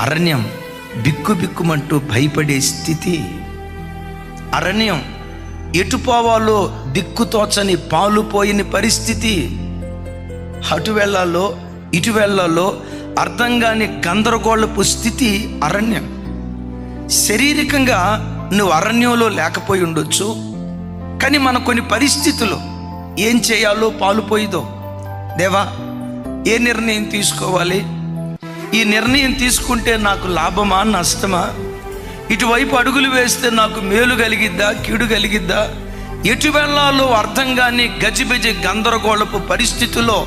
అరణ్యం బిక్కు బిక్కుమంటూ భయపడే స్థితి. అరణ్యం ఎటు పోవాలో దిక్కు తోచని పరిస్థితి. అటు వెళ్ళాలో ఇటు వెళ్ళాలో అర్థం కాని గందరగోళపు స్థితి అరణ్యం. శారీరకంగా నువ్వు అరణ్యంలో లేకపోయి ఉండొచ్చు. కానీ మన కొన్ని పరిస్థితులు ఏం చేయాలో పాలుపోయిదో దేవా ఏ నిర్ణయం తీసుకోవాలి? ఈ నిర్ణయం తీసుకుంటే నాకు లాభమా నష్టమా? ఇటువైపు అడుగులు వేస్తే నాకు మేలు కలిగిద్దా కీడు కలిగిద్దా? ఎటు వెళ్ళాలో అర్థం కాని గజిబిజి గందరగోళపు పరిస్థితుల్లో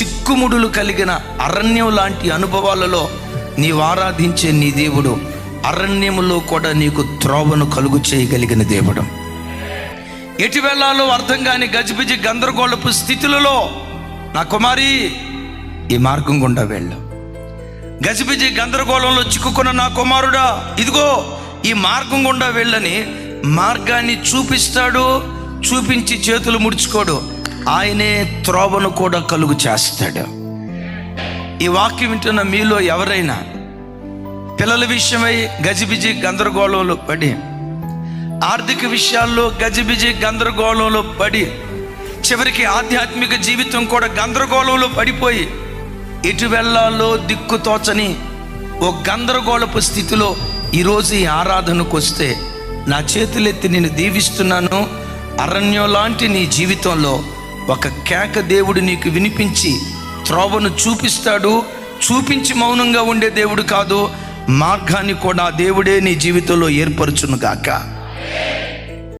చిక్కుముడులు కలిగిన అరణ్యం లాంటి అనుభవాలలో నీవు ఆరాధించే నీ దేవుడు అరణ్యములో కూడా నీకు త్రోవను కలుగు చేయగలిగిన దేవుడు. ఎటు వెళ్ళాలో అర్థం కాని గజిబిజి గందరగోళపు స్థితులలో నా కుమారి ఈ మార్గం గుండా వెళ్ళు. గజిబిజి గందరగోళంలో చిక్కుకున్న నా కుమారుడా ఇదిగో ఈ మార్గం గుండా వెళ్ళని మార్గాన్ని చూపిస్తాడు చూపించి చేతులు ముడుచుకోడు. ఆయనే త్రోవను కూడా కలుగు చేస్తాడు. ఈ వాక్యం వింటున్న మీలో ఎవరైనా పిల్లల విషయమై గజిబిజి గందరగోళంలో పడి ఆర్థిక విషయాల్లో గజిబిజి గందరగోళంలో పడి చివరికి ఆధ్యాత్మిక జీవితం కూడా గందరగోళంలో పడిపోయి ఎటు వెళ్ళాలో దిక్కు తోచని ఓ గందరగోళపు స్థితిలో ఈరోజు ఈ ఆరాధనకు వస్తే నా చేతులెత్తి నేను దీవిస్తున్నాను. అరణ్యం లాంటి నీ జీవితంలో ఒక కేక దేవుడు నీకు వినిపించి త్రోవను చూపిస్తాడు. చూపించి మౌనంగా ఉండే దేవుడు కాదు మార్గాన్ని కూడా దేవుడే నీ జీవితంలో ఏర్పరచును గాక